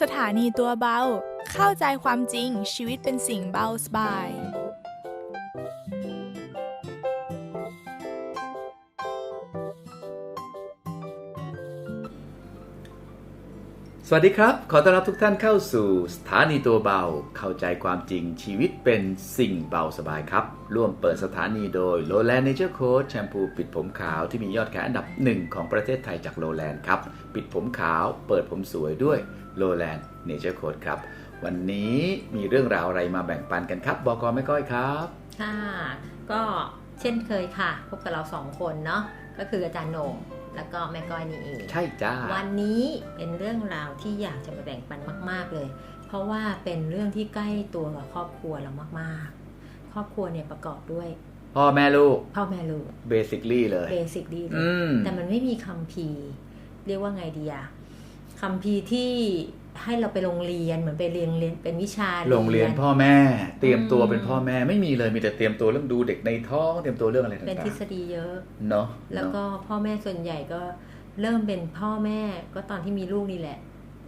สถานีตัวเบา เข้าใจความจริงชีวิตเป็นสิ่งเบาสบาย สวัสดีครับ ขอต้อนรับทุกท่านเข้าสู่สถานีตัวเบา เข้าใจความจริงชีวิตเป็นสิ่งเบาสบายครับ ร่วมเปิดสถานีโดย Lowland Nature Coach แชมพูปิดผมขาวที่มียอดขายอันดับหนึ่งของประเทศไทยจาก Lowland ครับ ปิดผมขาวเปิดผมสวยด้วย Lowland Nature Coach ครับ วันนี้มีเรื่องราวอะไรมาแบ่งปันกันครับ บอกกไม่ก้อยครับค่ะก็เช่นเคยค่ะ พบกับเราสองคนเนาะก็คืออาจารย์โหน่ง แล้วก็แม่ก้อยนี่เองใช่จ้าวันนี้เป็นเรื่องราวที่อยากจะมาแบ่งปันมาก ๆเลย เพราะว่าเป็นเรื่องที่ใกล้ตัวกับครอบครัวเรามากๆ ครอบครัวเนี่ยประกอบด้วย พ่อแม่ลูก พ่อแม่ลูก basically เลยเบสิกดีเลอืยมแต่มันไม่มีคัมภีร์เรียกว่าไงดีอะคัมภีร์ที่ ให้เราไปโรงเรียนเหมือนไปเรียนเรียนเป็นวิชาโรงเรียนพ่อแม่ เตรียมตัวอืมเป็นพ่อแม่ไม่มีเลยมีแต่เตรียมตัวเรื่องดูเด็กในท้องเตรียมตัวเรื่องอะไรต่างๆเป็นทฤษฎีเยอะเนาะแล้วก็เนอะพ่อแม่ส่วนใหญ่ก็เริ่มเป็นพ่อแม่ก็ตอนที่มีลูกนี่แหละ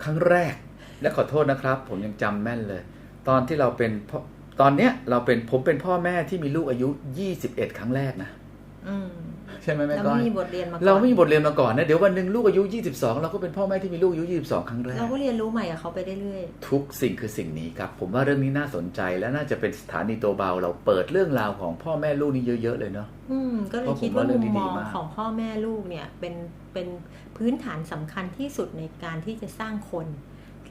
ครั้งแรก และขอโทษนะครับ ผมยังจำแม่นเลย ตอนที่เราเป็นพ่อตอนเนี้ยเราเป็นผมเป็นพ่อแม่ที่มีลูกอายุ 21 ครั้งแรกนะอืม ใช่ไหมแม่เราก้อไม่ยมีบทเรียนมาก่อนเราไม่มีบทเรียนมาก่อนนะเดี๋ยววันหนึ่งลูกอายุ 22 เราก็เป็นพ่อแม่ที่มีลูกอายุ 22 ครั้งแรกเราก็เรียนรู้ใหม่กับเขาไปเรื่อยทุกสิ่งคือสิ่งนี้ครับ ผมว่าเรื่องนี้น่าสนใจและน่าจะเป็นสถานีตัวเบา เราเปิดเรื่องราวของพ่อแม่ลูกนี่เยอะๆเลยเนาะๆอืมก็เลเพยราะผมคิดว่าว่าเรื่มุองนี้มดีมองมากของพ่อแม่ลูกเนี่ยเป็นเป็นพื้นฐานสำคัญที่สุดในการที่จะสร้างคน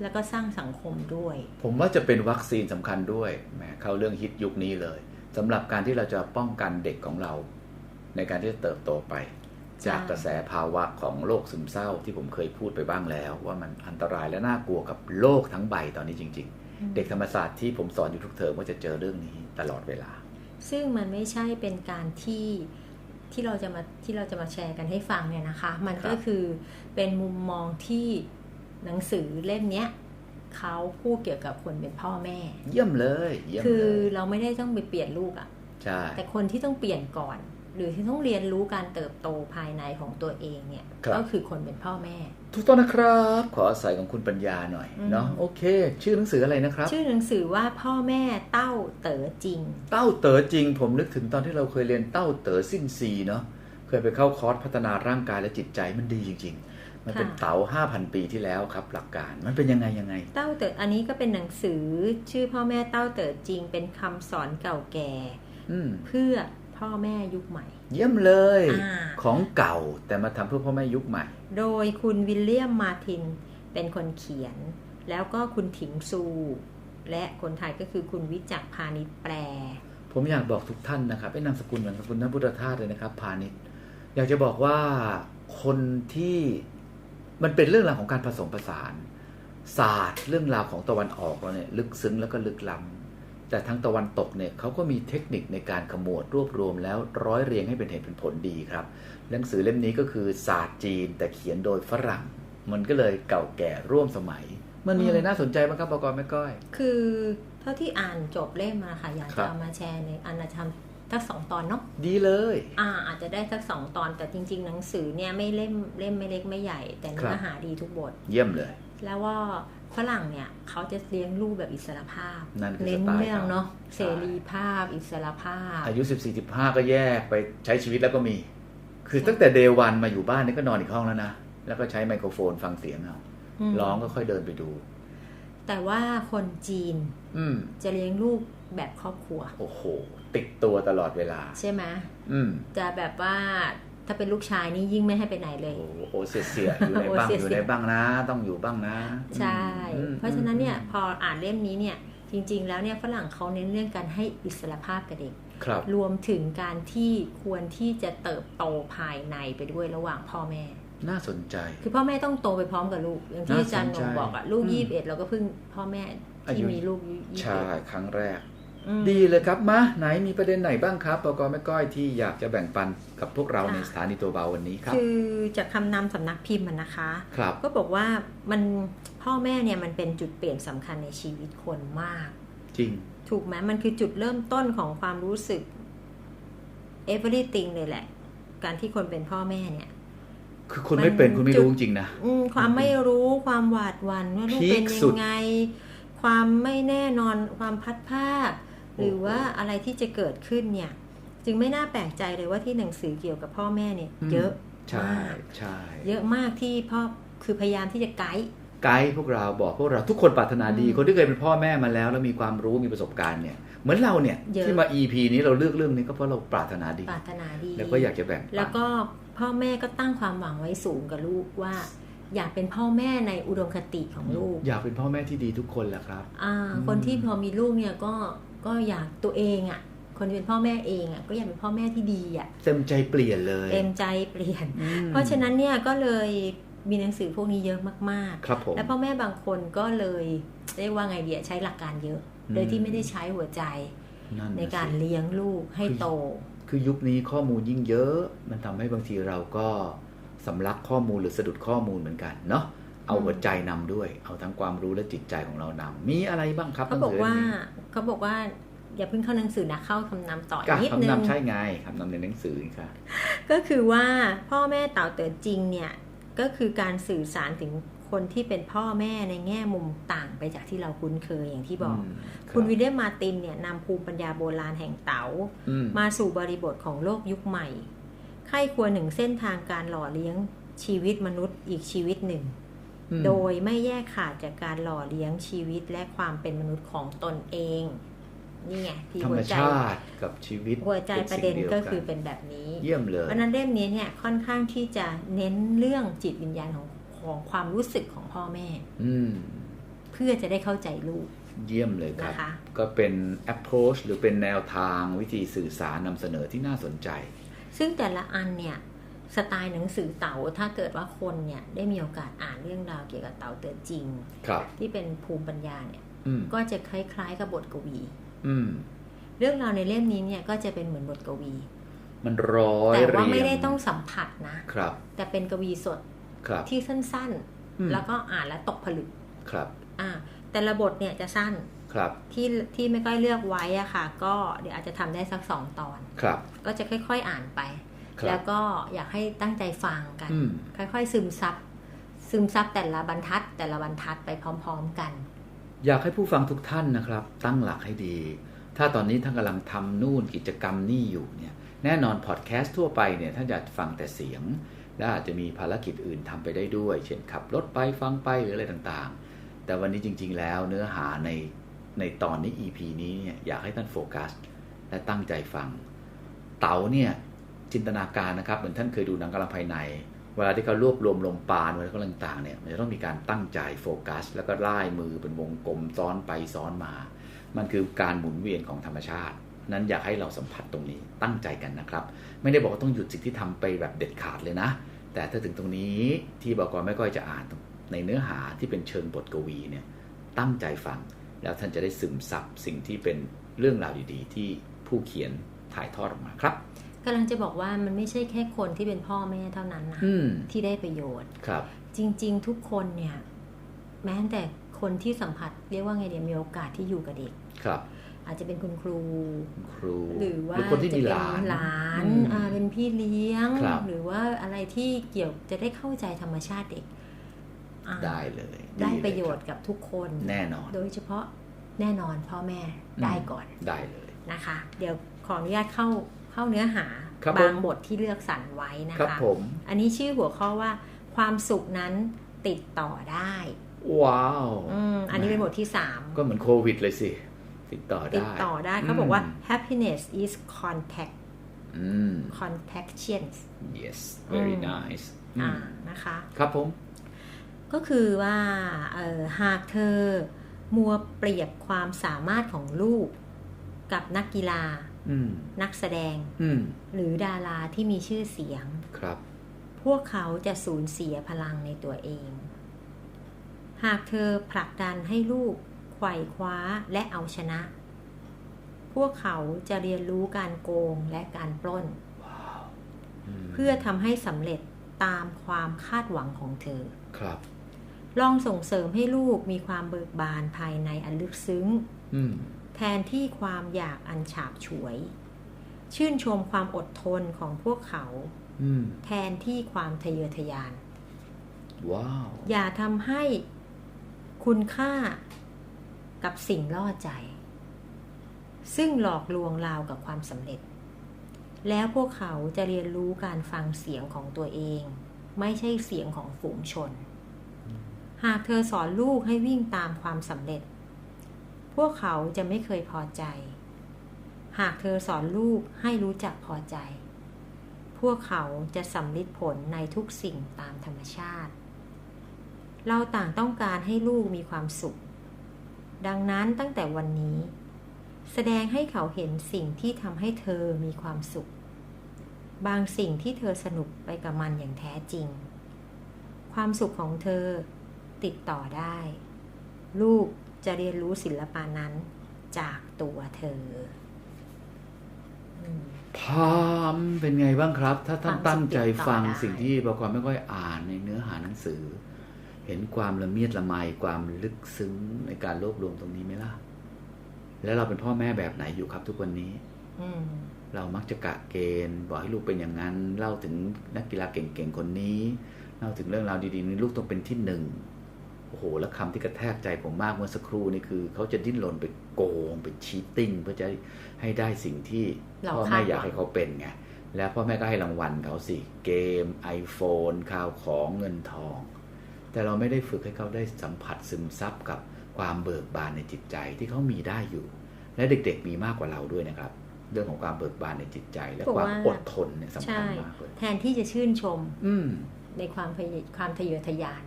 แล้วก็สร้างสังคมด้วย ผมว่าจะเป็นวัคซีนสำคัญด้วยแหมเข้าเรื่องฮิตยุคนี้เลยสำหรับการที่เราจะป้องกันเด็กของเรา ในการที่จะเติบโตไปใช่จากกระแสภาวะของโรคซึมเศร้าที่ผมเคยพูดไปบ้างแล้ว ว่ามันอันตรายและน่ากลัวกับโลกทั้งใบตอนนี้จริง ๆ เด็กธรรมศาสตร์ที่ผมสอนอยู่ทุกเทอมก็จะเจอเรื่องนี้ตลอดเวลา ซึ่งมันไม่ใช่เป็นการที่ที่เราจะมาที่เราจะมาแชร์กันให้ฟังเนี่ยนะคะ มันครัก็บคือเป็นมุมมองที่หนังสือเล่มเนี้ยเขาพูดเกี่ยวกับคนเป็นพ่อแม่ เยี่ยมเลยเยี่ยมคือเลยเราไม่ได้ต้องไปเปลี่ยนลูกอะใช่แต่คนที่ต้องเปลี่ยนก่อน หรือที่ต้องเรียนรู้การเติบโตภายในของตัวเองเนี่ยก็คือคนเป็นพ่อแม่ถูกต้องนะครับ ขออาศัยของคุณปัญญาหน่อยอืมเนาะโอเค ชื่อหนังสืออะไรนะครับ ชื่อหนังสือว่าพ่อแม่เต้าเต๋อจริง เต้าเต๋อจริง ผมนึกถึงตอนที่เราเคยเรียนเต้าเต๋อสิ้นซีเนาะเคยไปเข้าคอร์สพัฒนาร่างกายและจิตใจมันดีจริง ๆมันเป็นค่ะเต๋าห้าพันปีที่แล้วครับ หลักการมันเป็นยังไงยังไง เต้าเต๋ออันนี้ก็เป็นหนังสือชื่อพ่อแม่เต้าเต๋อจริงเป็นคำสอนเก่าแก่อืมเพื่อ พ่อแม่ยุคใหม่ เยี่ยมเลยอ่าของเก่าแต่มาทำเพื่อพ่อแม่ยุคใหม่ โดยคุณวิลเลียมมาร์ตินเป็นคนเขียน แล้วก็คุณถิงซู และคนไทยก็คือคุณวิจักรพาณิชแปล ผมอยากบอกทุกท่านนะครับเป็นนามสกุลเหมือนกับคุณท่านพุทธทาสเลยนะครับ พาณิชย์อยากจะบอกว่าคนที่มันเป็นเรื่องราวของการผสมผสานศาสตร์ เรื่องราวของตะวันออกเราเนี่ยลึกซึ้งแล้วก็ลึกล้ำ แต่ทางตะวันตกเนี่ยเขาก็มีเทคนิคในการขมวดรวบรวมแล้วร้อยเรียงให้เป็นเหตุเป็นผลดีครับ หนังสือเล่มนี้ก็คือศาสตร์จีน แต่เขียนโดยฝรั่ง มันก็เลยเก่าแก่ร่วมสมัย มันมีอะไรน่าสนใจบ้างครับบกรแม่ก้อย คือเท่าที่อ่านจบเล่มมาค่ะอยากครัจะบเอามาแชร์ในอันธรรมทั้งสองตอนเนาะดีเลย อ่า อาจจะได้สักสองตอนแต่จริง ๆ หนังสือเนี่ยไม่เล่มเล่มไม่เล็กไม่ใหญ่ แต่เนื้ครัอบหาดีทุกบท เยี่ยมเลย แล้วว่า ฝรั่งเนี่ยเขาจะเลี้ยงลูกแบบอิสรภาพนั่นคือเน้นสไตล์เรื่องเนาะเขาเสรีภาพ อิสรภาพ อายุ 14 15 ก็แยกไปใช้ชีวิตแล้วก็มี คือตั้งแต่เดวันมาอยู่บ้านนี่ก็นอนอีกห้องแล้วนะ แล้วก็ใช้ไมโครโฟนฟังเสียงเอามร้องก็ค่อยเดินไปดู แต่ว่าคนจีน อืมจะเลี้ยงลูกแบบครอบครัว โอ้โห ติดตัวตลอดเวลา ใช่ไหมอืมจะแบบว่า ถ้าเป็นลูกชายนี่ยิ่งไม่ให้ไปไหนเลย โอ้โหโอเสียเสียอยู่ในบ้างโอเสียอยู่เสียในบ้างนะ ต้องอยู่บ้างนะ ใช่อืมเพราะฉะนั้นเนี่ยพออ่านเล่มนี้เนี่ยจริง ๆ แล้วเนี่ยฝรั่งเขาเน้นเรื่องการให้อิสรภาพกับเด็กครับรวมถึงการที่ควรที่จะเติบโตภายในไปด้วยระหว่างพ่อแม่ น่าสนใจ คือพ่อแม่ต้องโตไปพร้อมกับลูก อย่างที่อาจารย์หนงบอกอะลูกอืมยี่สิบเอ็ดเราก็เพิ่งพ่อแม่อายุที่มีลูกยี่สิบใช่เอ็ดครั้งแรกอืม ดีเลยครับมาไหนมีประเด็นไหนบ้างครับบกแม่ก้อยที่อยากจะแบ่งปันกับพวกเราค่ะในสถานีตัวเบาวันนี้ครับ คือจากคำนำสำนักพิมพ์อะนะคะครับก็บอกว่ามันพ่อแม่เนี่ยมันเป็นจุดเปลี่ยนสำคัญในชีวิตคนมาก จริง ถูกไหมมันคือจุดเริ่มต้นของความรู้สึก everything เลยแหละ การที่คนเป็นพ่อแม่เนี่ย คือคุณไม่เป็นคุณไม่รู้จริงๆนะอืมความไม่รู้ความหวาดหวั่นว่าลูกพีคเป็นยัสุดงไงความไม่แน่นอนความพัดภาค หรือว่าอะไรที่จะเกิดขึ้นเนี่ย จึงไม่น่าแปลกใจเลยว่าที่หนังสือเกี่ยวกับพ่อแม่เนี่ย เยอะใช่มากใช่เยอะมากที่พ่อคือพยายามที่จะไกด์ไกด์พวกเราบอกพวกเราทุกคนปรารถนาดีอืมคนที่เคยเป็นพ่อแม่มาแล้ว แล้วมีความรู้มีประสบการณ์เนี่ยเหมือนเราเนี่ยเยอะที่มา EP นี้เราเลือกเรื่องนี้ก็เพราะเราปรารถนาดีปรารถนาดี แล้วก็อยากจะแบ่งปันแล้วก็พ่อแม่ก็ตั้งความหวังไว้สูงกับลูกว่า อยากเป็นพ่อแม่ในอุดมคติของลูก อยากเป็นพ่อแม่ที่ดีทุกคนแหละครับ อ่าอืมคนที่พอมีลูกเนี่ยก็ ก็อยากตัวเองอะ่ะ คนที่เป็นพ่อแม่เองอะ่ะก็อยากเป็นพ่อแม่ที่ดีอะ่ะเต็มใจเปลี่ยนเลยเต็มใจเปลี่ยนอืมเพราะฉะนั้นเนี่ยก็เลยมีหนังสือพวกนี้เยอะมากครับผมๆและพ่อแม่บางคนก็เลยเรียกว่าไงเดียใช้หลักการเยอะอืมโดยที่ไม่ได้ใช้หัวใจนั่นในน่ะการสิเลี้ยงลูกให้โต คือยุคนี้ข้อมูลยิ่งเยอะ มันทำให้บางทีเราก็สำลักข้อมูลหรือสะดุดข้อมูลเหมือนกันเนาะ เอาหัวใจนำด้วย เอาทั้งความรู้และจิตใจของเรานำมีอะไรบ้างครับเขาบอกหนังสืว่าเล่มนี้เขาบอกว่าอย่าเพิ่งเข้าหนังสือนะเข้าคำนำต่อก็นิดนึคำงนำใช่ไงคำนำในหนังสือนี่ค่ะ ก็คือว่าพ่อแม่เต่าเต๋อจริงเนี่ยก็คือการสื่อสารถึงคนที่เป็นพ่อแม่ในแง่มุมต่างไปจากที่เราคุ้นเคยอย่างที่บอกมคุณรับวิลเลียมมาร์ตินเนี่ยนำภูมิปัญญาโบราณแห่งเต๋าอืมมาสู่บริบทของโลกยุคใหม่ ไข้ควรหนึ่งเส้นทางการหล่อเลี้ยงชีวิตมนุษย์อีกชีวิตหนึ่งอืม โดยไม่แยกขาดจากการหล่อเลี้ยงชีวิตและความเป็นมนุษย์ของตนเองนี่ไงที่ธรรหัมวใจชาติกับชีวิตหัวใจประเด็นสิ่งก็ยวคือเป็นแบบนี้เยี่ยมเลยเพราะฉะนั้นเล่มนี้เนี่ยค่อนข้างที่จะเน้นเรื่องจิตวิญญาณของของความรู้สึกของพ่อแม่ อืมเพื่อจะได้เข้าใจลูก เยี่ยมเลยครับนะคะก็เป็น approach หรือเป็นแนวทางวิธีสื่อสารนำเสนอที่น่าสนใจ ซึ่งแต่ละอันเนี่ย สไตล์หนังสือเต๋าถ้าเกิดว่าคนเนี่ยได้มีโอกาสอ่านเรื่องราวเกี่ยวกับเต๋าเตือนจริงครับ ที่เป็นภูมิปัญญาเนี่ยอืมก็จะคล้ายๆกับบทกวี อืมเรื่องราวในเล่มนี้เนี่ยก็จะเป็นเหมือนบทกวี มันร้อยแต่ว่าเรียงไม่ได้ต้องสัมผัสนะครับ แต่เป็นกวีสดครับ ที่สั้นอืมๆแล้วก็อ่านแล้วตกผลึกครับ อ่า แต่ละบทเนี่ยจะสั้นครับที่ที่ไม่ก้อยเลือกไว้อะค่ะ ก็เดี๋ยวอาจจะทำได้สักสองตอนครับ ก็จะค่อยๆอ่านไปครับ แล้วก็อยากให้ตั้งใจฟังกันอืมค่อยๆ ซึมซับซึมซับแต่ละบรรทัด แต่ละบรรทัดไปพร้อม ๆกัน อยากให้ผู้ฟังทุกท่านนะครับ ตั้งหลักให้ดี ถ้าตอนนี้ท่านกำลังทำนู่นกิจกรรมนี่อยู่เนี่ยแน่นอนพอดแคสต์ทั่วไปเนี่ยท่านอยากฟังแต่เสียง และอาจจะมีภารกิจอื่นทำไปได้ด้วย เช่นขับรถไปฟังไปหรืออะไรต่างๆ แต่วันนี้จริง ๆ แล้วเนื้อหาในในตอนนี้ EP นี้เนี่ยอยากให้ท่านโฟกัส และตั้งใจฟัง เต๋าเนี่ย จินตนาการนะครับเหมือนท่านเคยดูหนังกำลังภายใน เวลาที่เขารวบรวมลมปานเวลาเขาต่างๆเนี่ยมันจะต้องมีการตั้งใจโฟกัส แล้วก็ไล่มือเป็นวงกลมซ้อนไปซ้อนมา มันคือการหมุนเวียนของธรรมชาติ นั้นอยากให้เราสัมผัสตรงนี้ตั้งใจกันนะครับ ไม่ได้บอกว่าต้องหยุดสิ่งที่ทำไปแบบเด็ดขาดเลยนะ แต่ถ้าถึงตรงนี้ที่บอกก่อนไม่ก้อยจะอ่านในเนื้อหาที่เป็นเชิงบทกวีเนี่ยตั้งใจฟังแล้วท่านจะได้ซึมซับสิ่งที่เป็นเรื่องราวดีๆ ที่ผู้เขียนถ่ายทอดออกมาครับ กำลังจะบอกว่ามันไม่ใช่แค่คนที่เป็นพ่อแม่เท่านั้นนะอืมที่ได้ประโยชน์ครับ จริง ๆ ทุกคนเนี่ย แม้แต่คนที่สัมผัสเรียกว่าไงเดียมีโอกาสที่อยู่กับเด็กครับ อาจจะเป็นคุณครูครู หรือว่าคนที่จะมีเป็หลานหลานอืมอ่าเป็นพี่เลี้ยงครับหรือว่าอะไรที่เกี่ยวจะได้เข้าใจธรรมชาติเด็กอ่าได้เลย ได้เลประโยชคน์กับทุกคนบแน่นอน โดยเฉพาะแน่นอนพ่อแม่ได้ก่อนได้เลยนะคะ เดี๋ยวขออนุญาตเข้า เข้าเนื้อหาครับบางผมบทที่เลือกสรรไว้นะครับคะผมอันนี้ชื่อหัวข้อว่า ความสุขนั้นติดต่อได้ ว้าวอืมอันนี้เป็นบทที่สามก็เหมือนโควิดเลยสิ ติดต่อติดได้ต่อได้เขาบอกว่าอืม happiness is contact อืม contagious yes very อืม nice อือ่ามนะคะ ครับผม ก็คือว่าเอ่อหากเธอมัวเปรียบความสามารถของลูกกับนักกีฬาอืม นักแสดงอืมหรือดาราที่มีชื่อเสียงครับ พวกเขาจะสูญเสียพลังในตัวเอง หากเธอผลักดันให้ลูกไขว่คว้าและเอาชนะ พวกเขาจะเรียนรู้การโกงและการปล้นว้าวมเพื่อทำให้สำเร็จตามความคาดหวังของเธอครับลองส่งเสริมให้ลูกมีความเบิกบานภายในอันลึกซึ้งอืม แทนที่ความอยากอันฉาบฉวย ชื่นชมความอดทนของพวกเขาอืมแทนที่ความทะเยอทะยาน ว้าว อย่าทำให้คุณค่ากับสิ่งล่อใจ ซึ่งหลอกลวงราวกับความสำเร็จ แล้วพวกเขาจะเรียนรู้การฟังเสียงของตัวเอง ไม่ใช่เสียงของฝูงชน หากเธอสอนลูกให้วิ่งตามความสำเร็จ พวกเขาจะไม่เคยพอใจ หากเธอสอนลูกให้รู้จักพอใจ พวกเขาจะสำลิดผลในทุกสิ่งตามธรรมชาติ เราต่างต้องการให้ลูกมีความสุข ดังนั้นตั้งแต่วันนี้ แสดงให้เขาเห็นสิ่งที่ทำให้เธอมีความสุข บางสิ่งที่เธอสนุกไปกับมันอย่างแท้จริง ความสุขของเธอติดต่อได้ ลูก จะเรียนรู้ศิลปะนั้นจากตัวเธอพามเป็นไงบ้างครับ ถ้าท่านตั้งใจฟังสิ่งที่บางคนไม่ค่อยอ่านในเนื้อหาหนังสือ เห็นความละเมียดละไมความลึกซึ้งในการรวบรวมตรงนี้ไหมล่ะ แล้วเราเป็นพ่อแม่แบบไหนอยู่ครับทุกวันนี้เรามักจะกะเกณฑ์บอกให้ลูกเป็นอย่างนั้น เล่าถึงนักกีฬาเก่งๆคนนี้ เล่าถึงเรื่องราวดีๆนี้ลูกต้องเป็นที่หนึ่ง โอ้โห แล้วคำที่กระแทกใจผมมากเมื่อสักครู่นี่คือ เขาจะดิ้นรนไปโกงไปชีตติ้งเพื่อจะให้ได้สิ่งที่เราพ่อคาแม่ดหวังอยากให้เขาเป็นไงแล้วพ่อแม่ก็ให้รางวัลเขาสิ เกม iPhone ข้าวของเงินทอง แต่เราไม่ได้ฝึกให้เขาได้สัมผัสซึมซับกับความเบิกบานในจิตใจที่เขามีได้อยู่ และเด็กๆมีมากกว่าเราด้วยนะครับ เรื่องของความเบิกบานในจิตใจ และบอกความว่าอดทนเนี่ยสำคัใช่ญมากเลยแทนที่จะชื่นชม อืมในความพยความทะเยอทะยานอืม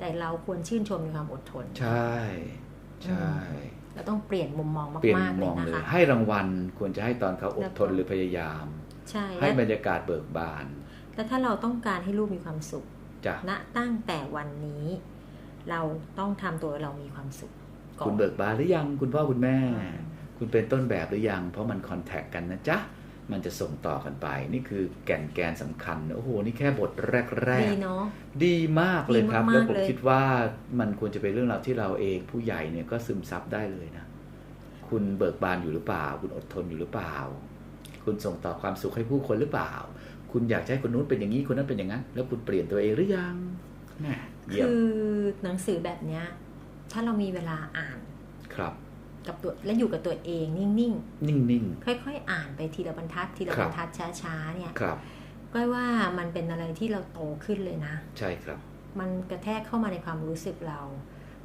แต่เราควรชื่นชมในความอดทน ใช่ ใช่เราต้องเปลี่ยนมุมมองเปลี่ยนมากๆมเลอยงนะเลยคะ ให้รางวัลควรจะให้ตอนเขาอดทนแล้วก็หรือพยายาม ใช่ ให้และบรรยากาศเบิกบาน และถ้าเราต้องการให้ลูกมีความสุขจ้ะณตั้งแต่วันนี้ เราต้องทำตัวเรามีความสุขก่อนคุณเบิกบานหรือยัง คุณพ่อคุณแม่อืมคุณเป็นต้นแบบหรือยัง เพราะมันคอนแทคกันนะจ๊ะ มันจะส่งต่อกันไป นี่คือแก่นแกนสำคัญ โอ้โห นี่แค่บทแรดีกเนาะๆดีมากเลยครับดีมากๆแล้วผมเลยคิดว่ามันควรจะเป็นเรื่องราวที่เราเองผู้ใหญ่เนี่ยก็ซึมซับได้เลยนะ คุณเบิกบานอยู่หรือเปล่า คุณอดทนอยู่หรือเปล่า คุณส่งต่อความสุขให้ผู้คนหรือเปล่า คุณอยากจะให้คนนู้นเป็นอย่างนี้คนนั้นเป็นอย่างนั้น แล้วคุณเปลี่ยนตัวเองหรือยังแหม่เยี่ยมคือหนังสือแบบเนี้ยถ้าเรามีเวลาอ่านครับ กับตัวและอยู่กับตัวเองนิ่งนิ่งๆค่อยๆ อ่านไปทีละบรรทัด ทีละครับบรรทัดช้าๆ เนี่ยๆ ครับก็ว่ามันเป็นอะไรที่เราโตขึ้นเลยนะ ใช่ครับ มันกระแทกเข้ามาในความรู้สึกเรา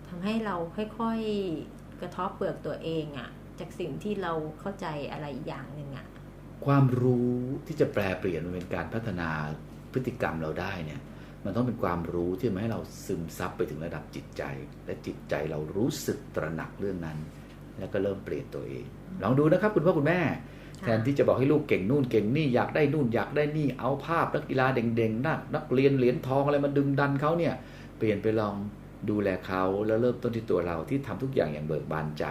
ทำให้เราค่อยๆ กระเทบเปลือกตัวเองอะจากสิ่งที่เราเข้าใจอะไรอีกอย่างหนึ่งอะความรู้ที่จะแปลเปลี่ยนมันเป็นการพัฒนาพฤติกรรมเราได้เนี่ย มันต้องเป็นความรู้ที่ทำให้เราซึมซับไปถึงระดับจิตใจ และจิตใจเรารู้สึกตระหนักเรื่องนั้น แล้วก็เริ่มเปลี่ยนตัวเอง ลองดูนะครับ คุณพ่อคุณแม่ แทนที่จะบอกให้ลูกเก่งนู่นเก่งนี่อยากได้นู่นอยากได้นี่เอาภาพนักกีฬาเด่งๆนักนักเรียนเหรียญทองอะไรมาดึงดันเขาเนี่ย เปลี่ยนไปลองดูแลเขาแล้วเริ่มต้นที่ตัวเราที่ทำทุกอย่างอย่างเบิกบานใจ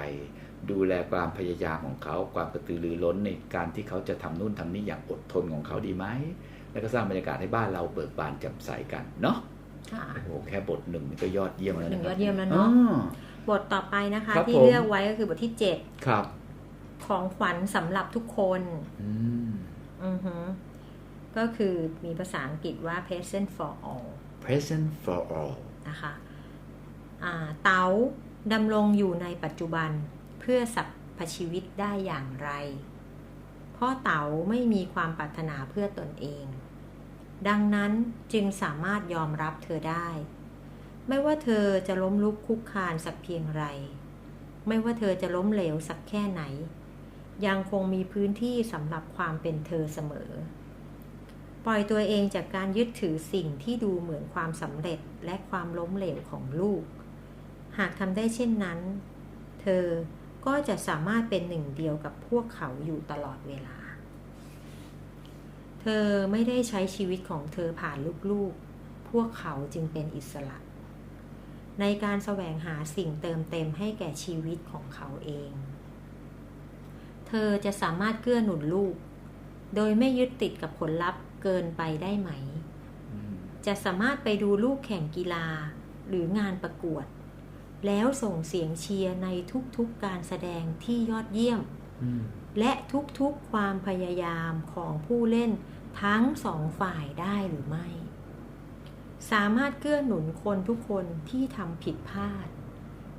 ดูแลความพยายามของเขาความกระตือรือร้นในการที่เขาจะทำนู่นทำนี่อย่างอดทนของเขาดีไหมแล้วก็สร้างบรรยากาศให้บ้านเราเบิกบานแจ่มใสกันเนาะค่ะโอ้โหแค่บทหนึ่งนี่ก็ยอดเยี่ยมแล้วหนึ่นะงคยรัอบดเยี่ยมแล้วเนาะอ๋อ บทต่อไปนะคะ ครับที่ผม เลือกไว้ก็คือบทที่ครับ7ของขวัญสำหรับทุกคน อืม อือฮึก็คือมีภาษาอังกฤษว่า present for all present for all นะคะอ่าเต๋าดำรงอยู่ในปัจจุบันเพื่อสัพพชีวิตได้อย่างไร เพราะเต๋าไม่มีความปรารถนาเพื่อตนเอง ดังนั้นจึงสามารถยอมรับเธอได้ ไม่ว่าเธอจะล้มลุกคุกคานสักเพียงไร ไม่ว่าเธอจะล้มเหลวสักแค่ไหน ยังคงมีพื้นที่สำหรับความเป็นเธอเสมอ ปล่อยตัวเองจากการยึดถือสิ่งที่ดูเหมือนความสำเร็จและความล้มเหลวของลูก หากทำได้เช่นนั้น เธอก็จะสามารถเป็นหนึ่งเดียวกับพวกเขาอยู่ตลอดเวลา เธอไม่ได้ใช้ชีวิตของเธอผ่านลูกๆ พวกเขาจึงเป็นอิสระ ในการแสวงหาสิ่งเติมเต็มให้แก่ชีวิตของเขาเอง เธอจะสามารถเกื้อหนุนลูก โดยไม่ยึดติดกับผลลัพธ์เกินไปได้ไหมอืมจะสามารถไปดูลูกแข่งกีฬาหรืองานประกวด แล้วส่งเสียงเชียร์ในทุกๆการแสดงที่ยอดเยี่ยมอืมและทุกๆความพยายามของผู้เล่นทั้งสองฝ่ายได้หรือไม่ สามารถเกื้อหนุนคนทุกคนที่ทำผิดพลาด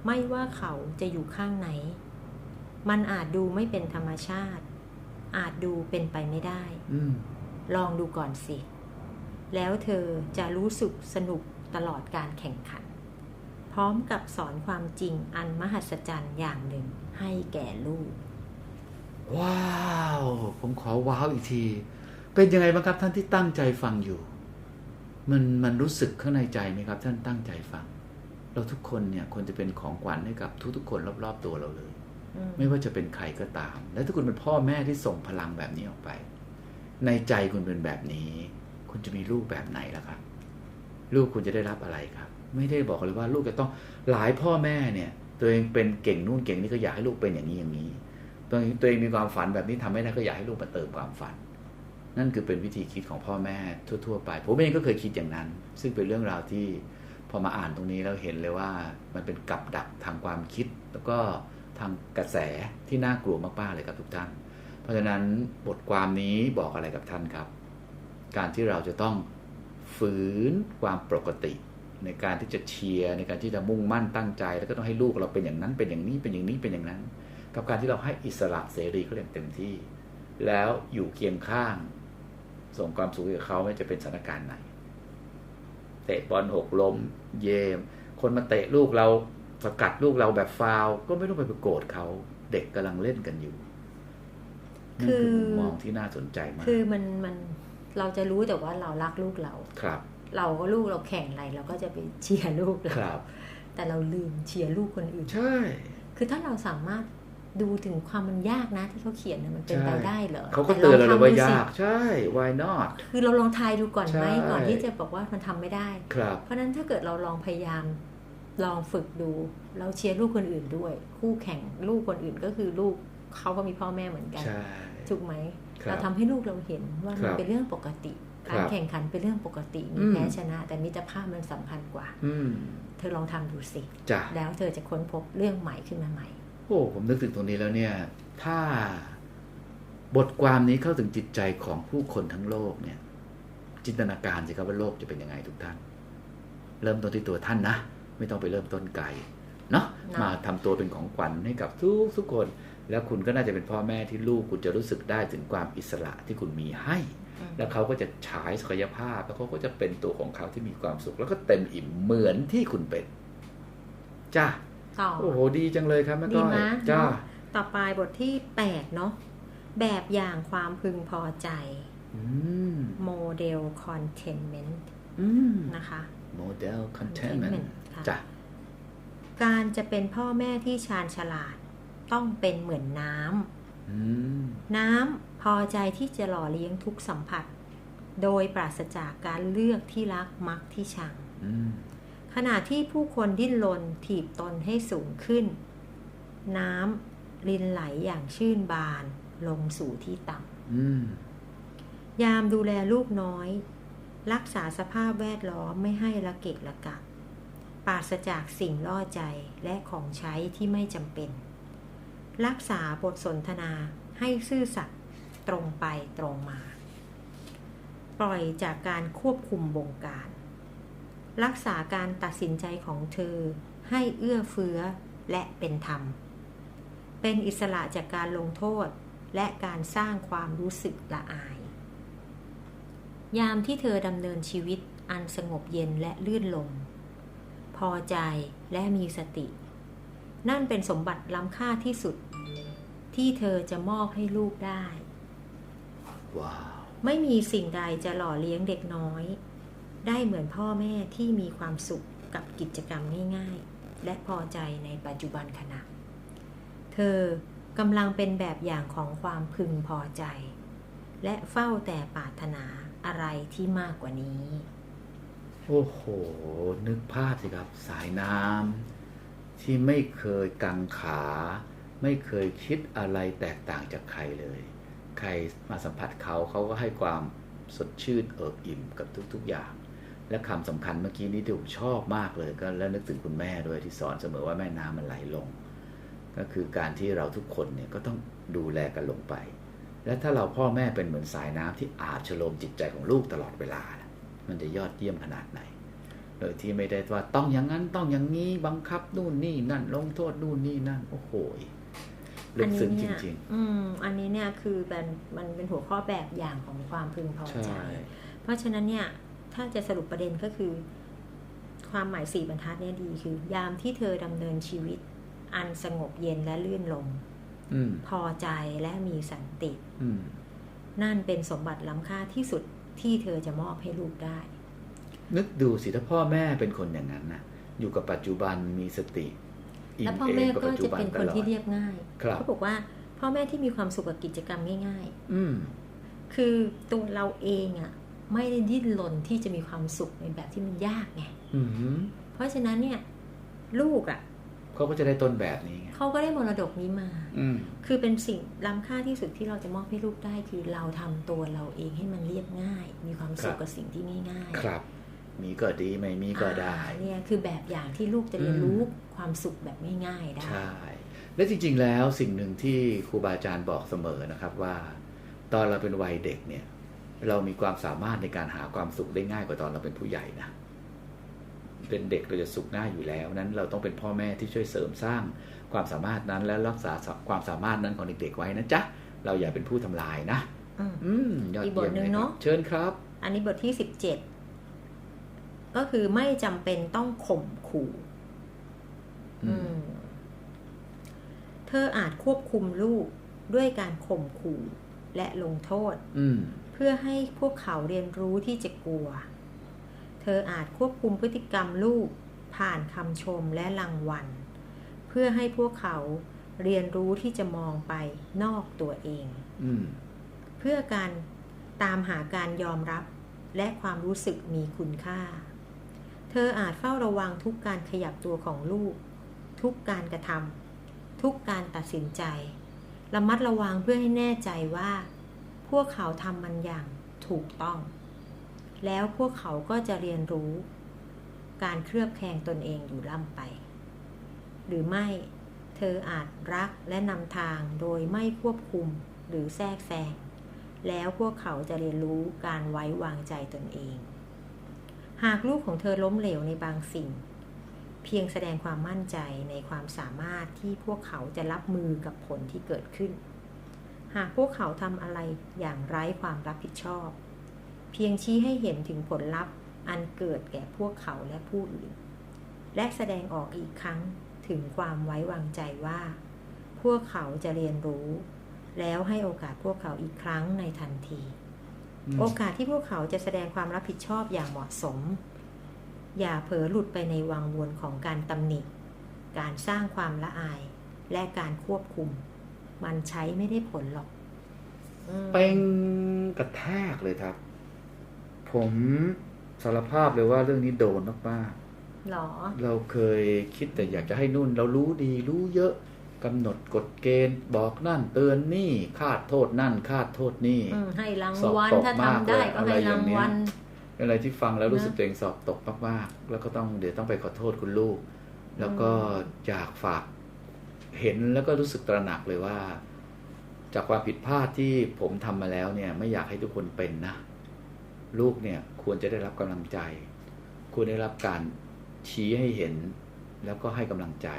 ไม่ว่าเขาจะอยู่ข้างไหน มันอาจดูไม่เป็นธรรมชาติ อาจดูเป็นไปไม่ได้อืมลองดูก่อนสิ แล้วเธอจะรู้สึกสนุกตลอดการแข่งขัน พร้อมกับสอนความจริงอันมหัศจรรย์อย่างหนึ่งให้แก่ลูก ว้าว ผมขอว้าวอีกที เป็นยังไงบ้างครับท่านที่ตั้งใจฟังอยู่ มันมันรู้สึกข้างในใจไหมครับ ท่านตั้งใจฟัง เราทุกคนเนี่ยควรจะเป็นของขวัญให้กับทุกๆ คนรอบๆตัวเราเลยอืมไม่ว่าจะเป็นใครก็ตาม และถ้าคุณเป็นพ่อแม่ที่ส่งพลังแบบนี้ออกไป ในใจคุณเป็นแบบนี้ คุณจะมีลูกแบบไหนล่ะครับ ลูกคุณจะได้รับอะไรครับ ไม่ได้บอกเลยว่าลูกจะต้องหลายพ่อแม่เนี่ย ตัวเองเป็นเก่งนู่นเก่งนี่ก็อยากให้ลูกเป็นอย่างนี้อย่างนี้ตัวเองตัวเองมีความฝันแบบนี้ทำไม่ได้ก็อยากให้ลูกมาเติมความฝัน นั่นคือเป็นวิธีคิดของพ่อแม่ทั่ว ๆ ไป ผมเองก็เคยคิดอย่างนั้น ซึ่งเป็นเรื่องราวที่พอมาอ่านตรงนี้แล้วเห็นเลยว่ามันเป็นกับดักทางความคิด แล้วก็ทางกระแสที่น่ากลัวมากๆเลยครับทุกท่าน เพราะฉะนั้นบทความนี้บอกอะไรกับท่านครับ การที่เราจะต้องฝืนความปกติในการที่จะเชียร์ในการที่จะมุ่งมั่นตั้งใจ แล้วก็ต้องให้ลูกเราเป็นอย่างนั้นเป็นอย่างนี้เป็นอย่างนี้เป็นอย่างนั้น กับการที่เราให้อิสระเสรีเขาอย่างเต็มที่ แล้วอยู่เคียงข้าง ส่งความสุขให้กับเขาไม่ว่าจะเป็นสถานการณ์ไหน เตะบอลหกล้มเยม คนมาเตะลูกเราสกัดลูกเราแบบฟาวล์ก็ไม่ต้องไปโกรธเขาเด็กกำลังเล่นกันอยู่นั่นคือมุมมองที่น่าสนใจมาก คือมันมันเราจะรู้แต่ว่าเรารักลูกเราครับ เราก็ลูกเราแข่งอะไรเราก็จะไปเชียร์ลูกเราครับแต่เราลืมเชียร์ลูกคนอื่นใช่ คือถ้าเราสามารถ ดูถึงความมันยากนะที่เขาเขียนนะมันเป็นไปใช่ได้เหรอเขาก็เตือนเราเลยว่าแต่ลองทำดูสิยาก ใช่ why not คือเราลองทายดูก่อนไหมใช่ก่อนที่จะบอกว่ามันทำไม่ได้ครับเพราะฉะนั้นถ้าเกิดเราลองพยายามลองฝึกดู เราเชียร์ลูกคนอื่นด้วย คู่แข่งลูกคนอื่นก็คือลูกเขาก็มีพ่อแม่เหมือนกันใช่ถูกไหมครับเราทำให้ลูกเราเห็นว่าครัมันบเป็นเรื่องปกติครับการแข่งขันเป็นเรื่องปกติมีอืมแพ้ชนะ แต่มิตรภาพมันสำคัญกว่า อืมเธอลองทำดูสิจ้ะแล้วเธอจะค้นพบเรื่องใหม่ขึ้นมาใหม่ โอ้ผมนึกถึงตรงนี้แล้วเนี่ย ถ้าบทความนี้เข้าถึงจิตใจของผู้คนทั้งโลกเนี่ย จินตนาการสิครับว่าโลกจะเป็นยังไงทุกท่าน เริ่มต้นที่ตัวท่านนะ ไม่ต้องไปเริ่มต้นไกลเนาะเนาะมาทำตัวเป็นของขวัญให้กับทุกทุกคน แล้วคุณก็น่าจะเป็นพ่อแม่ที่ลูกคุณจะรู้สึกได้ถึงความอิสระที่คุณมีให้อืมแล้วเขาก็จะฉายศักยภาพ แล้วเขาก็จะเป็นตัวของเขาที่มีความสุข แล้วก็เต็มอิ่มเหมือนที่คุณเป็น จ้า ต่อ โอ้โหดีจังเลยครับแม่ดีก้อยมะจ้าเนาะต่อไปบทที่8เนาะแบบอย่างความพึงพอใจอืมโมเดลคอนเทนเมนต์อืมนะคะ model contentment Contentment ค่ะจ้ะการจะเป็นพ่อแม่ที่ชาญฉลาดต้องเป็นเหมือนน้อืมำน้ำพอใจที่จะหล่อเลี้ยงทุกสัมผัส โดยปราศจากการเลือกที่รักมักที่ชังอืม ขณะที่ผู้คนดิ้นรนถีบตนให้สูงขึ้น น้ำลินไหลอย่างชื่นบานลงสู่ที่ต่อืมำยามดูแลลูกน้อย รักษาสภาพแวดล้อมไม่ให้ละเกะละกะปราศจากสิ่งล่อใจและของใช้ที่ไม่จำเป็น รักษาบทสนทนาให้ซื่อสัตย์ตรงไปตรงมา ปล่อยจากการควบคุมบงการ รักษาการตัดสินใจของเธอ ให้เอื้อเฟื้อและเป็นธรรม เป็นอิสระจากการลงโทษและการสร้างความรู้สึกละอาย ยามที่เธอดำเนินชีวิตอันสงบเย็นและลื่นลม พอใจและมีสติ นั่นเป็นสมบัติล้ำค่าที่สุด ที่เธอจะมอบให้ลูกได้ว้าวไม่มีสิ่งใดจะหล่อเลี้ยงเด็กน้อย ได้เหมือนพ่อแม่ที่มีความสุขกับกิจกรรมง่ายๆ และพอใจในปัจจุบันขณะ เธอกำลังเป็นแบบอย่างของความพึงพอใจ และเฝ้าแต่ปรารถนาอะไรที่มากกว่านี้ โอ้โห นึกภาพสิครับสายน้ำที่ไม่เคยกังขา ไม่เคยคิดอะไรแตกต่างจากใครเลย ใครมาสัมผัสเขาเขาก็ให้ความสดชื่นเอิบอิ่มกับทุกๆอย่าง และคำสำคัญเมื่อกี้นี้ที่ผมชอบมากเลยก็แล้วนึกถึงคุณแม่ด้วยที่สอนเสมอว่าแม่น้ำมันไหลลง ก็คือการที่เราทุกคนเนี่ยก็ต้องดูแลกันลงไป และถ้าเราพ่อแม่เป็นเหมือนสายน้ำที่อาบฉโลมจิตใจของลูกตลอดเวลานะมันจะยอดเยี่ยมขนาดไหน โดยที่ไม่ได้ว่าต้องอย่างนั้นต้องอย่างนี้บังคับนู่นนี่นั่นลงโทษนู่นนี่นั่นโอ้โหลึอักนี้ซึ้งจเนี่ยริงอืมอันนี้เนี่ยคือเป็นมันเป็นหัวข้อแบบอย่างของความพึงพอๆใจใช่เพราะฉะนั้นเนี่ย ถ้าจะสรุปประเด็นก็คือ ความหมายสี่บรรทัดเนี่ยดีคือ ยามที่เธอดำเนินชีวิต อันสงบเย็นและลื่นลมอืมพอใจและมีสันติอืมนั่นเป็นสมบัติล้ำค่าที่สุดที่เธอจะมอบให้ลูกได้ นึกดูสิถ้าพ่อแม่เป็นคนอย่างนั้นนะอยู่กับปัจจุบันมีสติอิ่และมพ่อเอแม่มกับก็ปัจจุจะบันเป็นตคนลอดที่เรียบง่ายครับเขาบอกว่า พ่อแม่ที่มีความสุขกับกิจกรรมง่ายอืมๆคือตัวเราเองอะ่ะ ไม่ได้ดิ้นรนที่จะมีความสุขในแบบที่มันยากไงอืมเพราะฉะนั้นเนี่ย ลูกอะ่ะเขาก็จะได้ต้นแบบนี้ไงเขาก็ได้มรดกนี้มาอืมคือเป็นสิ่งล้ำค่าที่สุดที่เราจะมอบให้ลูกได้คือเราทำตัวเราเองให้มันเรียบง่าย มีความสุขกับสิ่งที่ง่ายๆครับ มีก็ดีไม่มีก็ได้อ่าเนี่ยคือแบบอย่างที่ลูกจะเรียนรู้ความสุขแบบง่ายๆได้ใช่และจริง ๆ แล้วสิ่งหนึ่งที่ครูบาอาจารย์บอกเสมอนะครับว่า ตอนเราเป็นวัยเด็กเนี่ย เรามีความสามารถในการหาความสุขได้ง่ายกว่าตอนเราเป็นผู้ใหญ่นะเป็นเด็กเราจะสุขง่ายอยู่แล้ว นั้นเราต้องเป็นพ่อแม่ที่ช่วยเสริมสร้างความสามารถนั้น และรักษาความสามารถนั้นของเด็กๆไว้นะจ๊ะเราอย่าเป็นผู้ทำลายนะอืมอืมยอดอีกบเยี่ทยมหนึ่เลยงครัเนอะบเชิญครับ อันนี้บทที่สิบเจ็ดก็คือไม่จำเป็นต้องข่มขู่อืมอืมเธออาจควบคุมลูกด้วยการข่มขู่และลงโทษอืมเพื่อให้พวกเขาเรียนรู้ที่จะกลัว เธออาจควบคุมพฤติกรรมลูกผ่านคำชมและรางวัล เพื่อให้พวกเขาเรียนรู้ที่จะมองไปนอกตัวเองอืมเพื่อการตามหาการยอมรับและความรู้สึกมีคุณค่า เธออาจเฝ้าระวังทุกการขยับตัวของลูก ทุกการกระทำทุกการตัดสินใจ ระมัดระวังเพื่อให้แน่ใจว่า พวกเขาทำมันอย่างถูกต้อง แล้วพวกเขาก็จะเรียนรู้การเคลือบแคลงตนเองอยู่ล่ำไป หรือไม่เธออาจรักและนำทางโดยไม่ควบคุมหรือแทรกแซง แล้วพวกเขาจะเรียนรู้การไว้วางใจตนเอง หากลูกของเธอล้มเหลวในบางสิ่ง เพียงแสดงความมั่นใจในความสามารถที่พวกเขาจะรับมือกับผลที่เกิดขึ้น หากพวกเขาทำอะไรอย่างไร้ความรับผิดชอบ เพียงชี้ให้เห็นถึงผลลัพธ์อันเกิดแก่พวกเขาและผู้อื่น และแสดงออกอีกครั้งถึงความไว้วางใจว่า พวกเขาจะเรียนรู้ แล้วให้โอกาสพวกเขาอีกครั้งในทันทีอืมโอกาสที่พวกเขาจะแสดงความรับผิดชอบอย่างเหมาะสม อย่าเผลอหลุดไปในวังวนของการตำหนิ การสร้างความละอาย และการควบคุม มันใช้ไม่ได้ผลหรอกอืมเป้งกระแทกเลยครับ ผมสารภาพเลยว่าเรื่องนี้โดนมากหรอๆเราเคยคิดแต่อยากจะให้นู่น เรารู้ดีรู้เยอะกำหนดกฎเกณฑ์บอกนั่นเตือนนี่คาดโทษนั่นคาดโทษนี่อืมให้รางสอบวัลตกถ้ามากทำได้เลยก็อะไรให้อย่ารางงเนี้ยวัลอะไรที่ฟังแล้วรู้สึกนะตัวเองสอบตกมากๆ แล้วก็ต้องเดี๋ยวต้องไปขอโทษคุณลูก แล้วก็อยากฝาก เห็นแล้วก็รู้สึกตระหนักเลยว่า จากความผิดพลาดที่ผมทำมาแล้วเนี่ยไม่อยากให้ทุกคนเป็นนะ ลูกเนี่ยควรจะได้รับกำลังใจ ควรได้รับการชี้ให้เห็น แล้วก็ให้กำลังใจ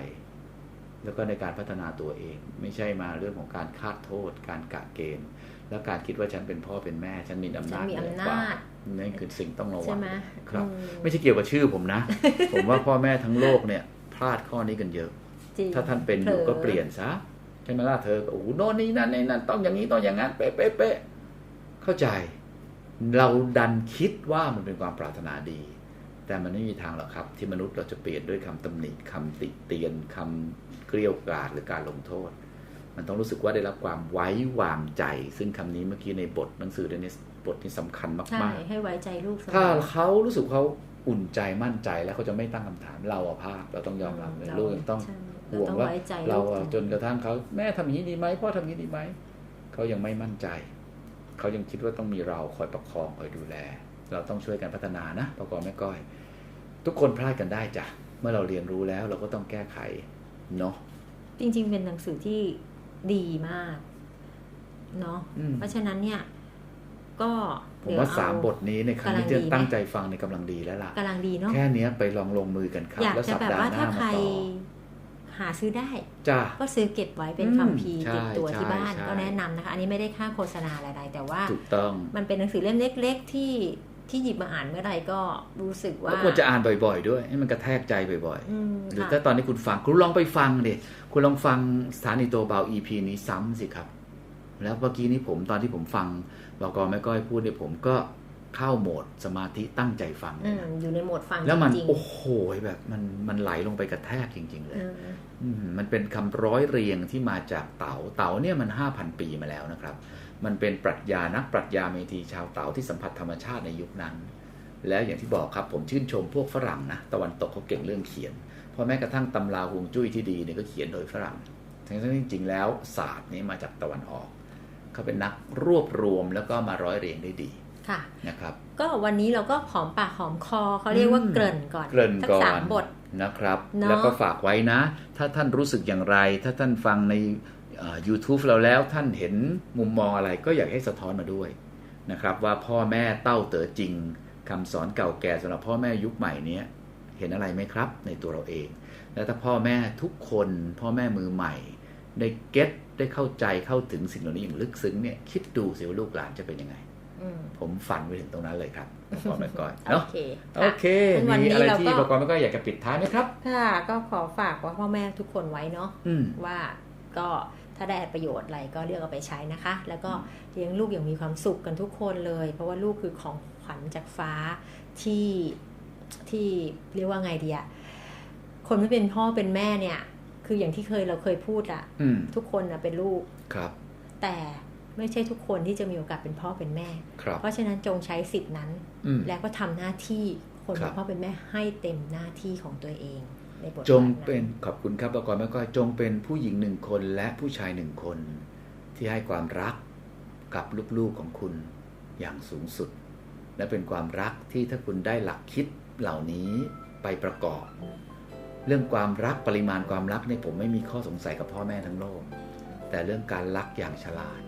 แล้วก็ในการพัฒนาตัวเอง ไม่ใช่มาเรื่องของการคาดโทษ การกะเกณฑ์แล้วการคิดว่าฉันเป็นพ่อเป็นแม่ฉันมีอำนาจฉันมีเหนือำกว่านาจนั่นคือสิ่งต้องระวัใช่งไหมครับอืมไม่ใช่เกี่ยวกับชื่อผมนะ ผมว่าพ่อแม่ทั้งโลกเนี่ย พลาดข้อนี้กันเยอะ จริงถ้าท่านเป็นอยู่ผลก็เปลี่ยนซะใช่ไหมล่ะเธอก็โอ้โหโน่นนี่นั่นนี่นั่นต้องอย่างนี้ต้องอย่างนั้นเป๊ะเป๊ะเป๊ะเข้าใจ เราดันคิดว่ามันเป็นความปรารถนาดี แต่มันไม่มีทางหรอกครับ ที่มนุษย์เราจะเปลี่ยนด้วยคำตำหนิคำติเตียนคำเกลียวกราดหรือการลงโทษ มันต้องรู้สึกว่าได้รับความไว้วางใจ ซึ่งคำนี้เมื่อกี้ในบทหนังสือในบทที่สำคัญใช่มากๆให้ไว้ใจลูกเสมอถ้าเขารู้สึกเขาอุ่นใจมั่นใจแล้วเขาจะไม่ตั้งคำถามเราอะภาคเราต้องยอมรับเลยเราลูกยังต้องใช่ ห่วงเราต้องว่าไว้ใจเราลูกอะจนกระทั่งเขาแม่ทำอย่างนี้ดีไหมพ่อทำอย่างนี้ดีไหมเขายังไม่มั่นใจ เขายังคิดว่าต้องมีเราคอยประคองคอยดูแล เราต้องช่วยกันพัฒนานะประกอบแม่ก้อย ทุกคนพลาดกันได้จ้ะเมื่อเราเรียนรู้แล้วเราก็ต้องแก้ไขเนาะจริง ๆ เป็นหนังสือที่ดีมากเนาะอืมเพราะฉะนั้นเนี่ย ก็ผมเดี๋ยวว่าเอสามบทนี้ในครั้งนี้กำลังจะดีไหมตั้งใจฟังในกำลังดีแล้วล่ะกำลังดีเนาะแค่เนี้ยไปลองลงมือกันครับอยากแล้วจะสัปแบบดาว่าห์หถ้าน้าใครมาต่อ หาซื้อได้จ้าก็ซื้อเก็บไว้เป็นอืมคัมภีร์ใช่ติดตัวที่ใช่บ้านใช่ก็แนะนำนะคะ อันนี้ไม่ได้ค่าโฆษณาอะไรๆแต่ว่าถูกต้องมันเป็นหนังสือเล่มเล็ก ๆ ที่ที่หยิบมาอ่านเมื่อไหร่ก็รู้สึกว่าก็ควรจะอ่านบ่อยๆ ด้วยให้มันกระแทกใจบ่อยอืมๆหรือค่ะถ้าตอนนี้คุณฟังคุณลองไปฟังดิคุณลองฟังสถานีตัวเบา EP นี้ซ้ำสิครับ แล้วเมื่อกี้นี้ผมตอนที่ผมฟังบอกอแม่ก้อยพูดเนี่ยผมก็ เข้าโหมดสมาธิตั้งใจฟังเลอืยมนะอยู่ในโหมดฟังแล้วมันจริงโอ้โหแบบมันมันไหลลงไปกระแทกจริง ๆ เลๆยอืมอืมมันเป็นคำร้อยเรียงที่มาจากเต๋าเต๋าเนี่ยมันห้าพันปีมาแล้วนะครับ มันเป็นปรัชญานักปรัชญาเมธีชาวเต๋าที่สัมผัสธรรมชาติในยุคนั้น แล้วอย่างที่บอกครับผมชื่นชมพวกฝรั่งนะตะวันตกเขาเก่งเรื่องเขียนเพราะแม้กระทั่งตำราฮวงจุ้ยที่ดีเนี่ยก็เขียนโดยฝรั่งทั้งที่จริงๆแล้วศาสตร์นี้มาจากตะวันออกเขาเป็นนักรวบรวมแล้วก็มาร้อยเรียงได้ดี ค่ะนะครับ ก็วันนี้เราก็หอมปากหอมคอเขาเรียกว่าอืมเกริ่นก่อนเกริ่นสักก่อสานมบทนะครับเนอะแล้วก็ฝากไว้นะ ถ้าท่านรู้สึกอย่างไร ถ้าท่านฟังในเอ่อ YouTube เราแล้วท่านเห็นมุมมองอะไรก็อยากให้สะท้อนมาด้วยนะครับ ว่าพ่อแม่เต้าเต๋อจริงคำสอนเก่าแก่สำหรับพ่อแม่ยุคใหม่เนี้ยเห็นอะไรไหมครับ ในตัวเราเอง แล้วถ้าพ่อแม่ทุกคนพ่อแม่มือใหม่ ได้เก็ตได้เข้าใจเข้าถึงสิ่งเหล่านี้อย่างลึกซึ้งเนี่ยคิดดูสิว่าลูกหลานจะเป็นยังไงอืม ผมฝันไปถึงตรงนั้นเลยครับพ่อแม่ก้อยโอเนาะเคโอเคค่ะงั้นวันมีนี้อะไรเราที่ก็ประกอบแม่ก้อยอยากจะปิดท้ายไหมครับค่ะก็ขอฝากว่าพ่อแม่ทุกคนไว้เนาะอืมว่าก็ถ้าได้ประโยชน์อะไรก็เลือกเอาไปใช้นะคะ แล้วก็เลี้ยงลูกอย่างมีความสุขกันทุกคนเลย เพราะว่าลูกคือของขวัญจากฟ้าที่ที่เรียกว่าไงดีอะคนไม่เป็นพ่อเป็นแม่เนี่ย คืออย่างที่เคยเราเคยพูดอะอืมทุกคนนะเป็นลูกครับ แต่ ไม่ใช่ทุกคนที่จะมีโอกาสเป็นพ่อเป็นแม่ครับเพราะฉะนั้นจงใช้สิทธินั้นอืมแล้วก็ทำหน้าที่คนครัเป็นบพ่อเป็นแม่ให้เต็มหน้าที่ของตัวเองในบทจงบาทนั้นเป็นขอบคุณครับประกอบแม่ก้อยจงเป็นผู้หญิงหนึ่งคนและผู้ชายหนึ่งคน ที่ให้ความรักกับลูกๆของคุณอย่างสูงสุด และเป็นความรักที่ถ้าคุณได้หลักคิดเหล่านี้ไปประกอบ เรื่องความรักปริมาณความรักเนี่ยผมไม่มีข้อสงสัยกับพ่อแม่ทั้งโลก แต่เรื่องการรักอย่างฉลาด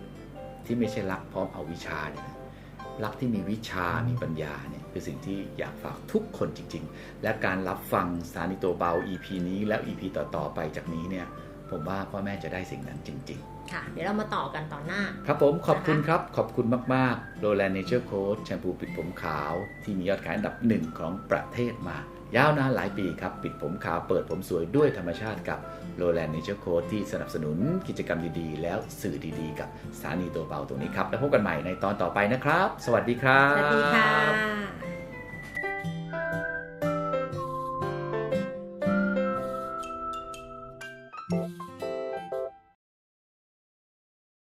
ที่ไม่ใช่รักพร้อมเอาวิชาเนี่ยนะรักที่มีวิชา มีปัญญาเนี่ยคือสิ่งที่อยากฝากทุกคนจริง ๆ และการรับฟังสถานีตัวเบา EP นี้แล้ว EP ต่อๆไปจากนี้เนี่ยผมว่าพ่อแม่จะได้สิ่งนั้นจริงค่ะ เดี๋ยวเรามาต่อกันต่อหน้าๆครับผมขอบคุณครับ ขอบคุณมากๆ r o l a n d Nature Coach แชมพูปิดผมขาว ที่มียอดขายอันดับหนึ่งของประเทศมา ยาวนานหลายปีครับ ปิดผมขาวเปิดผมสวยด้วยธรรมชาติกับ r o l a n d Nature Coach ที่สนับสนุนกิจกรรมดีๆ แล้วสื่อดีๆ กับสถานีตัวเบาตรงนี้ครับ แล้วพบกันใหม่ในตอนต่อไปนะครับ สวัสดีครับ สวัสดีค่ะ「